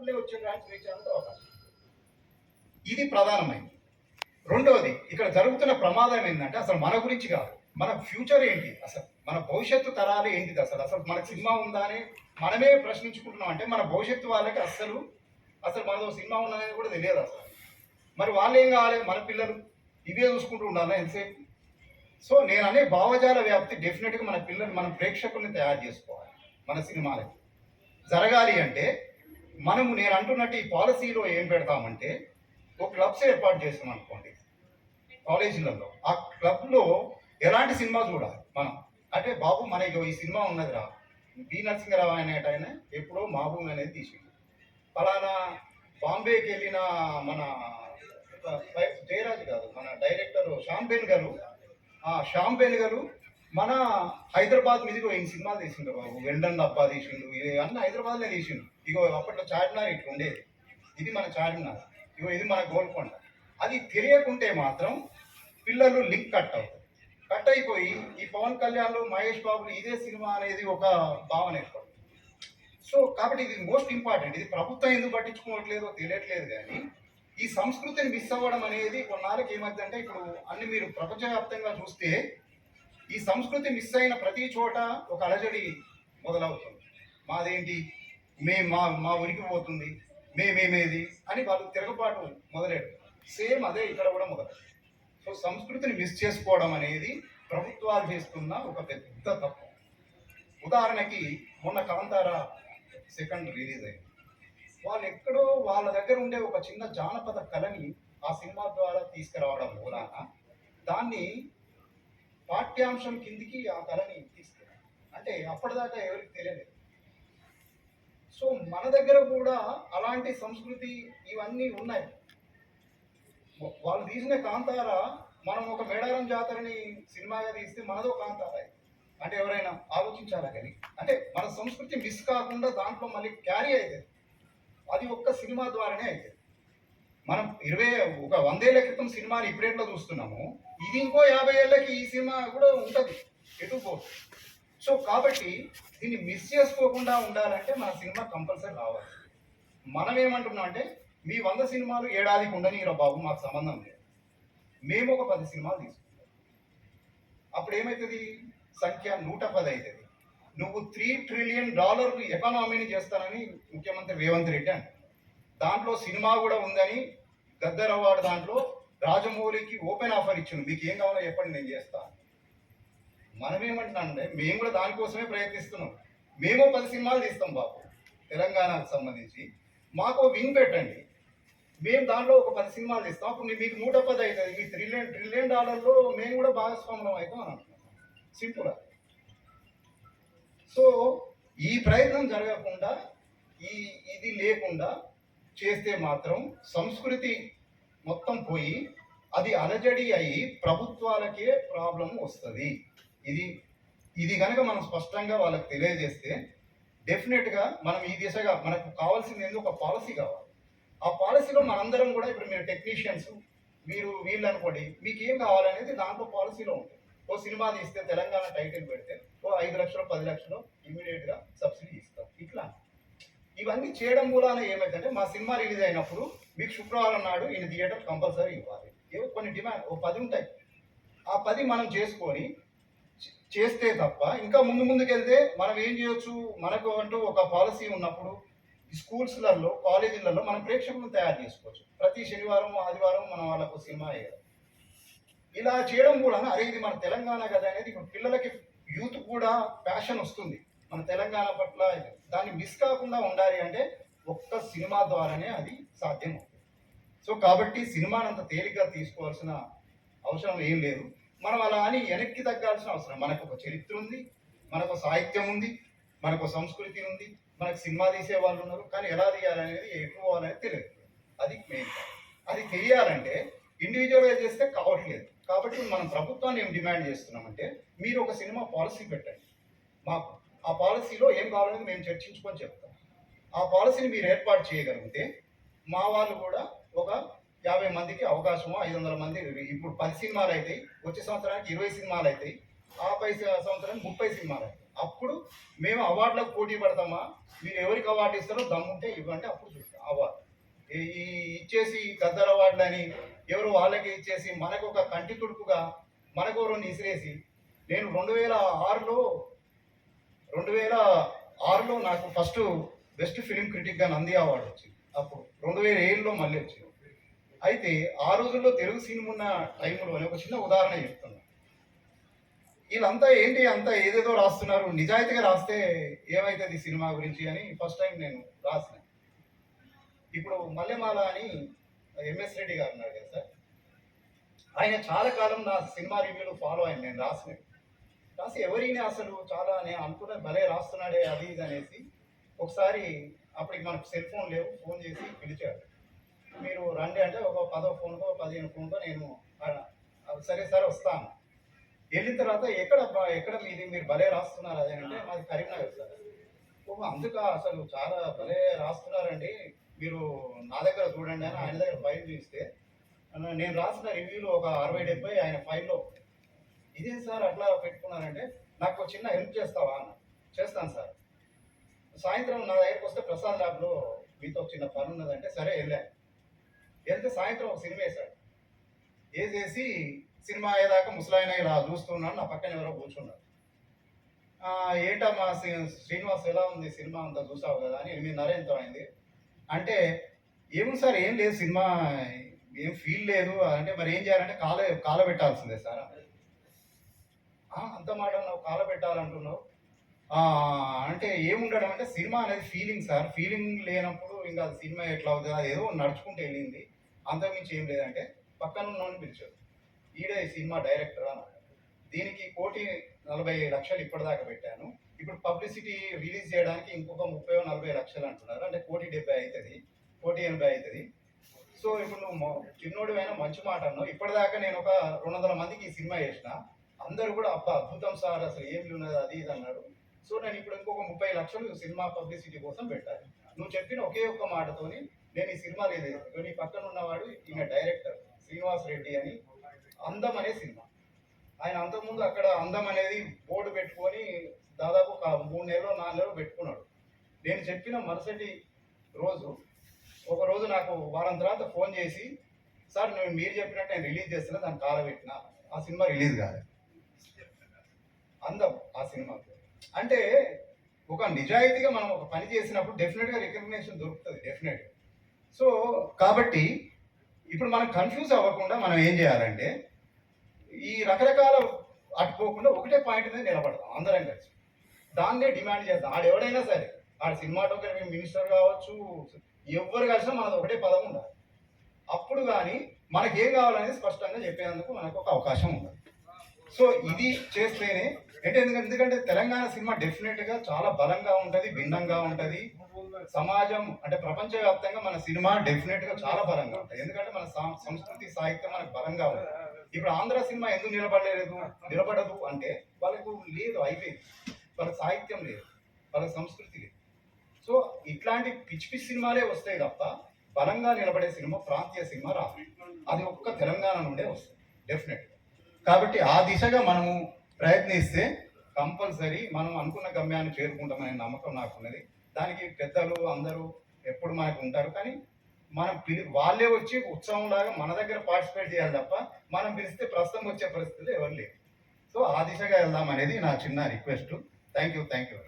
మళ్ళీ వచ్చే అవకాశం. ఇది ప్రధానమైనది రెండవది ఇక్కడ జరుగుతున్న ప్రమాదం ఏంటంటే అసలు మన గురించి కాదు. మన ఫ్యూచర్ ఏంటి? అసలు మన భవిష్యత్తు తరాలు ఏంటిది? అసలు అసలు మనకు సినిమా ఉందా అని మనమే ప్రశ్నించుకుంటున్నాం అంటే మన భవిష్యత్తు వాళ్ళకి అసలు అసలు మనదో సినిమా ఉన్నదని కూడా తెలియదు అసలు. మరి వాళ్ళు ఏం కావాలి? మన పిల్లలు ఇవే చూసుకుంటూ ఉండాలా ఎంతసేపు? సో నేను అనే భావజాల వ్యాప్తి డెఫినెట్గా మన పిల్లలు మన ప్రేక్షకుల్ని తయారు చేసుకోవాలి. మన సినిమాలకి. జరగాలి అంటే మనము నేను అంటున్నట్టు ఈ పాలసీలో ఏం పెడతామంటే ఒక క్లబ్స్ ఏర్పాటు చేస్తాం అనుకోండి కాలేజీలలో. ఆ క్లబ్లో ఎలాంటి సినిమా చూడాలి మనం? అంటే బాబు మనకి ఈ సినిమా ఉన్నదిరా. బి నరసింహరావు అనేట ఆయన ఎప్పుడో మాబూమ్ అనేది తీసిండు. ఫలానా బాంబేకి వెళ్ళిన మన జయరాజు కాదు మన డైరెక్టర్ షాంపేన్ గారు ఆ షాంపేన్ గారు మన హైదరాబాద్ మీదకి ఈ సినిమాలు తీసిండు బాబు. వెండన్ అబ్బా తీసిండు. ఇది అన్న హైదరాబాద్లో తీసిండు. ఇగో అప్పట్లో చార్మినార్ ఇట్లా ఉండేది. ఇది మన చార్మినార్. ఇగో ఇది మన గోల్కొండ. అది తెలియకుంటే మాత్రం పిల్లలు లింక్ కట్ అవుతారు కట్ అయిపోయి ఈ పవన్ కళ్యాణ్ మహేష్ బాబులు ఇదే సినిమా అనేది ఒక భావన ఏర్పడుతుంది. సో కాబట్టి ఇది మోస్ట్ ఇంపార్టెంట్. ఇది ప్రభుత్వం ఎందుకు పట్టించుకోవట్లేదో తెలియట్లేదు కానీ ఈ సంస్కృతిని మిస్ అవ్వడం అనేది కొన్నాళ్ళకి ఏమైందంటే ఇప్పుడు అన్ని మీరు ప్రపంచవ్యాప్తంగా చూస్తే ఈ సంస్కృతి మిస్ అయిన ప్రతి చోట ఒక అలజడి మొదలవుతుంది. మాదేంటి? మే మా మా ఉనికి పోతుంది. మేమేమేది అని వాళ్ళు తిరగబాటు మొదలెడు సేమ్ అదే ఇక్కడ కూడా మొదలు. సో సంస్కృతిని మిస్ చేసుకోవడం అనేది ప్రభుత్వాలు చేస్తున్న ఒక పెద్ద తప్పు. ఉదాహరణకి మొన్న కాంతార సెకండ్ రిలీజ్ అయింది. వాళ్ళు ఎక్కడో వాళ్ళ దగ్గర ఉండే ఒక చిన్న జానపద కళని ఆ సినిమా ద్వారా తీసుకురావడం మూలాన దాన్ని పాఠ్యాంశం కిందికి ఆ కళని తీస్తారు అంటే అప్పటిదాకా ఎవరికి తెలియలేదు. సో మన దగ్గర కూడా అలాంటి సంస్కృతి ఇవన్నీ ఉన్నాయి. వాళ్ళు తీసిన కాంతార మనం ఒక మేడారం జాతరని సినిమాగా తీస్తే మనదో కాంతార అంటే ఎవరైనా ఆలోచించాలా కానీ? అంటే మన సంస్కృతి మిస్ కాకుండా దాంట్లో మళ్ళీ క్యారీ అవుతుంది అది ఒక్క సినిమా ద్వారానే అవుతుంది మనం ఇరవై ఒక వందేళ్ళ క్రితం సినిమాని ఇప్పుడేట్లో చూస్తున్నాము ఇది ఇంకో యాభై ఏళ్ళకి ఈ సినిమా కూడా ఉంటుంది. ఎటు సో కాబట్టి దీన్ని మిస్ చేసుకోకుండా ఉండాలంటే మన సినిమా కంపల్సరీ రావాలి. మనం ఏమంటున్నాం అంటే మీ వంద సినిమాలు ఏడాదికి ఉండనిరా బాబు మాకు సంబంధం లేదు. మేము ఒక పది సినిమాలు తీసుకుంటాం. అప్పుడు ఏమవుతుంది సంఖ్య నూట పది అవుతుంది నువ్వు త్రీ ట్రిలియన్ డాలర్లు ఎకానమీని చేస్తానని ముఖ్యమంత్రి రేవంత్ రెడ్డి అంటారు. దాంట్లో సినిమా కూడా ఉందని గద్దర్ అవార్డు దాంట్లో రాజమౌళికి ఓపెన్ ఆఫర్ ఇచ్చిండు. మీకు ఏం కావాలో చెప్పండి నేను చేస్తాను మనమేమంటున్నామంటే మేము కూడా దానికోసమే ప్రయత్నిస్తున్నాం. మేము పది సినిమాలు తీస్తాం బాబు తెలంగాణకు సంబంధించి. మాకు విన్ పెట్టండి. మేము దాంట్లో ఒక పది సినిమాలు తీస్తాం. అప్పుడు మీకు నూట పది అవుతుంది. మీ ట్రిలియన్ ట్రిలియన్ డాలర్లో మేము కూడా భాగస్వామ్యం అవుతాం అని అంటున్నాం. సింపుల్ సో ఈ ప్రయత్నం జరగకుండా ఈ ఇది లేకుండా చేస్తే మాత్రం సంస్కృతి మొత్తం పోయి అది అలజడి అయి ప్రభుత్వాలకే ప్రాబ్లం వస్తుంది. ఇది ఇది కనుక మనం స్పష్టంగా వాళ్ళకి తెలియజేస్తే డెఫినెట్గా మనం ఈ దిశగా మనకు కావాల్సింది ఏందో? ఒక పాలసీ కావాలి. ఆ పాలసీలో మనందరం కూడా ఇప్పుడు మీరు టెక్నీషియన్స్ మీరు వీళ్ళు అనుకోండి మీకు ఏం కావాలనేది దాంట్లో పాలసీలో ఉంటుంది. ఓ సినిమా తీస్తే తెలంగాణ టైటిల్ పెడితే ఓ ఐదు లక్షలు పది లక్షలు ఇమీడియట్గా సబ్సిడీ ఇస్తాం. ఇట్లా. ఇవన్నీ చేయడం మూలాన ఏమైందంటే మా సినిమా రిలీజ్ అయినప్పుడు మీకు శుక్రవారం నాడు ఇన్ని థియేటర్ కంపల్సరీ ఇవ్వాలి. ఏవో కొన్ని డిమాండ్ ఓ పది ఉంటాయి. ఆ పది మనం చేసుకొని చే- చేస్తే తప్ప ఇంకా ముందు ముందుకెళ్తే మనం ఏం చేయొచ్చు? మనకు అంటూ ఒక పాలసీ ఉన్నప్పుడు ఈ స్కూల్స్లలో కాలేజీలలో మనం ప్రేక్షకులను తయారు చేసుకోవచ్చు. ప్రతి శనివారం ఆదివారం మనం వాళ్ళకు సినిమా వేయాలి. ఇలా చేయడం కూడా అరే ఇది మన తెలంగాణ కదా అనేది ఇప్పుడు పిల్లలకి యూత్ కూడా ప్యాషన్ వస్తుంది. మన తెలంగాణ పట్ల దాన్ని మిస్ కాకుండా ఉండాలి అంటే ఒక్క సినిమా ద్వారానే అది సాధ్యం అవుతుంది. సో కాబట్టి సినిమాని అంత తేలిగ్గా తీసుకోవాల్సిన అవసరం ఏం లేదు. మనం అలా అని వెనక్కి తగ్గాల్సిన అవసరం మనకు ఒక చరిత్ర ఉంది మనకు సాహిత్యం ఉంది మనకు ఒక సంస్కృతి ఉంది మనకు సినిమా తీసే వాళ్ళు ఉన్నారు. కానీ ఎలా తీయాలనేది ఎక్కువ పోవాలనేది తెలియదు. అది మెయిన్ అది తెలియాలంటే ఇండివిజువల్గా చేస్తే కావట్లేదు. కాబట్టి మనం ప్రభుత్వాన్ని ఏం డిమాండ్ చేస్తున్నామంటే మీరు ఒక సినిమా పాలసీ పెట్టండి. మాకు ఆ పాలసీలో ఏం కావాలనేది మేము చర్చించుకొని చెప్తాం. ఆ పాలసీని మీరు ఏర్పాటు చేయగలిగితే మా వాళ్ళు కూడా ఒక యాభై మందికి అవకాశము ఐదు వందల మంది ఇప్పుడు పది సినిమాలు అవుతాయి వచ్చే సంవత్సరానికి ఇరవై సినిమాలు అవుతాయి ఆ పై సంవత్సరానికి ముప్పై సినిమాలు అవుతాయి అప్పుడు మేము అవార్డులకు పోటీ పడతామా? మీరు ఎవరికి అవార్డు ఇస్తారో దమ్ముంటే ఇవ్వండి అప్పుడు చూస్తాం. అవార్డు. ఈ ఇచ్చేసి గద్దర్ అవార్డులు అని ఎవరు వాళ్ళకి ఇచ్చేసి మనకు ఒక కంటి తుడుపుగా మనకు ఎవరు ఇసిరేసి నేను రెండు వేల ఆరులో రెండు వేల ఆరులో నాకు ఫస్ట్ బెస్ట్ ఫిలిం క్రిటిక్గా నంది అవార్డు వచ్చింది. అప్పుడు రెండు వేల ఏడులో మళ్ళీ వచ్చింది. అయితే ఆ రోజుల్లో తెలుగు సినిమా ఉన్న టైంలో ఒక చిన్న ఉదాహరణ చెప్తున్నా. వీళ్ళంతా ఏంటి అంతా ఏదేదో రాస్తున్నారు నిజాయితీగా రాస్తే ఏమవుతుంది సినిమా గురించి అని ఫస్ట్ టైం నేను రాసిన. ఇప్పుడు మల్లెమాల అని ఎంఎస్ రెడ్డి గారు ఉన్నారు కదా సార్. ఆయన చాలా కాలం నా సినిమా రివ్యూలు ఫాలో అయింది నేను రాసినవి రాసి ఎవరిని అసలు చాలా నేను అనుకున్న భలే రాస్తున్నాడే అది ఇది అనేసి ఒకసారి అప్పటికి మనకు సెల్ ఫోన్ లేవు ఫోన్ చేసి పిలిచాడు. మీరు రండి అంటే ఒక పదో ఫోన్కో పదిహేను ఫోన్కో నేను సరే సరే వస్తాను. వెళ్ళిన తర్వాత ఎక్కడ ఎక్కడ మీది? మీరు భలే రాస్తున్నారు అదేనంటే మాది కరీంనగర్ సార్. ఓ అందుక అసలు చాలా భలే రాస్తున్నారండి. మీరు నా దగ్గర చూడండి అని ఆయన దగ్గర ఫైల్ చూస్తే నేను రాసిన రివ్యూలో ఒక అరవై డెబ్బై ఆయన ఫైల్లో ఇదే సార్ అట్లా పెట్టుకున్నానంటే నాకు ఒక చిన్న హెల్ప్ చేస్తావా అన్న. చేస్తాను సార్. సాయంత్రం నా దగ్గరికి వస్తే ప్రసాద్ ల్యాబ్లో మీతో చిన్న పని ఉన్నదంటే సరే వెళ్ళా. వెళ్తే సాయంత్రం ఒక సినిమా వేశాడు. వేసేసి సినిమా అయ్యేదాకా ముసలాయన ఇలా చూస్తున్నాడు నా పక్కన ఎవరో కూర్చున్నారు. ఏంటా మా శ్రీనివాస్ ఎలా ఉంది సినిమా అంతా చూసావు కదా అని ఎనిమిదిన్నర ఎంతో అయింది. అంటే ఏముంది సార్ ఏం లేదు సినిమా ఏం ఫీల్ లేదు. అంటే మరి ఏం చేయాలంటే కాల కాల పెట్టాల్సిందే సార్. అంత మాట నువ్వు కాల పెట్టాలంటున్నావు. అంటే ఏముండడం అంటే సినిమా అనేది ఫీలింగ్ సార్. ఫీలింగ్ లేనప్పుడు ఇంకా అది సినిమా ఎట్లా అవుతుంది అది ఏదో నడుచుకుంటూ వెళ్ళింది. అంతకుమించి ఏం లేదంటే పక్కన ఉన్నోని పిలిచారు ఈడే ఈ సినిమా డైరెక్టర్ అన్నాడు. దీనికి కోటి నలభై లక్షలు ఇప్పటిదాకా పెట్టాను. ఇప్పుడు పబ్లిసిటీ రిలీజ్ చేయడానికి ఇంకొక ముప్పై నలభై లక్షలు అంటున్నారు. అంటే కోటి డెబ్బై అవుతుంది కోటి ఎనభై అవుతుంది సో ఇప్పుడు నువ్వు చిన్నోడివైనా మంచి మాట అన్నావు. ఇప్పటిదాకా నేను ఒక రెండు వందల మందికి ఈ సినిమా చేసిన. అందరూ కూడా అబ్బా అద్భుతం సార్ అసలు ఏమి ఉన్నది అది ఇది అన్నాడు. సో నేను ఇప్పుడు ఇంకొక ముప్పై లక్షలు సినిమా పబ్లిసిటీ కోసం పెట్టాలి నువ్వు చెప్పిన ఒకే ఒక్క మాటతోని నేను ఈ సినిమా లేదు. నీ పక్కన ఉన్నవాడు ఈయన డైరెక్టర్ శ్రీనివాస్ రెడ్డి అని. అందం అనే సినిమా. ఆయన అంతకుముందు అక్కడ అందం అనేది బోర్డు పెట్టుకొని దాదాపు ఒక మూడు నెలలు నాలుగు నెలలు పెట్టుకున్నాడు. నేను చెప్పిన మరుసటి రోజు ఒక రోజు నాకు వారం తర్వాత ఫోన్ చేసి సార్ నేను మీరు చెప్పినట్టు నేను రిలీజ్ చేస్తున్నా దాన్ని కాల పెట్టిన. ఆ సినిమా రిలీజ్ కాలేదు. అందం ఆ సినిమాకి. అంటే ఒక నిజాయితీగా మనం ఒక పని చేసినప్పుడు డెఫినెట్గా రికగ్నేషన్ దొరుకుతుంది డెఫినెట్ సో కాబట్టి ఇప్పుడు మనం కన్ఫ్యూజ్ అవ్వకుండా మనం ఏం చేయాలంటే ఈ రకరకాల అటుపోకుండా ఒకటే పాయింట్ మీద నిలబడతాం అందరం కలిసి. దాన్నే డిమాండ్ చేస్తాం. ఆడు ఎవడైనా సరే ఆడ సినిమాటోగ్రఫీ మినిస్టర్ కావచ్చు ఎవరు కలిసినా మనది ఒకటే పదం ఉండాలి. అప్పుడు కానీ మనకేం కావాలనేది స్పష్టంగా చెప్పేందుకు మనకు ఒక అవకాశం ఉంది సో ఇది చేస్తేనే అంటే ఎందుకంటే ఎందుకంటే తెలంగాణ సినిమా డెఫినెట్గా చాలా బలంగా ఉంటది భిన్నంగా ఉంటది. సమాజం అంటే ప్రపంచవ్యాప్తంగా మన సినిమా డెఫినెట్గా చాలా బలంగా ఉంటుంది. ఎందుకంటే మన సంస్కృతి సాహిత్యం మనకు బలంగా ఉంది. ఇప్పుడు ఆంధ్ర సినిమా ఎందుకు నిలబడలేదు? నిలబడదు అంటే వాళ్ళకు లేదు అయిపోయింది. వాళ్ళ సాహిత్యం లేదు వాళ్ళ సంస్కృతి లేదు. సో ఇట్లాంటి పిచ్చి పిచ్చి సినిమాలే వస్తాయి తప్ప బలంగా నిలబడే సినిమా ప్రాంతీయ సినిమా రాదు. అది ఒక్క తెలంగాణ నుండే వస్తుంది డెఫినెట్ కాబట్టి ఆ దిశగా మనము ప్రయత్నిస్తే కంపల్సరీ మనం అనుకున్న గమ్యాన్ని చేరుకుంటామనే నమ్మకం నాకున్నది. దానికి పెద్దలు అందరూ ఎప్పుడు మనకు ఉంటారు. కానీ మనం పిలి వాళ్ళే వచ్చి ఉత్సవం లాగా మన దగ్గర పార్టిసిపేట్ చేయాలి తప్ప మనం పిలిస్తే ప్రస్తుతం వచ్చే పరిస్థితులు ఎవరు లేదు సో ఆ దిశగా వెళ్దాం అనేది నా చిన్న request. Thank you thank you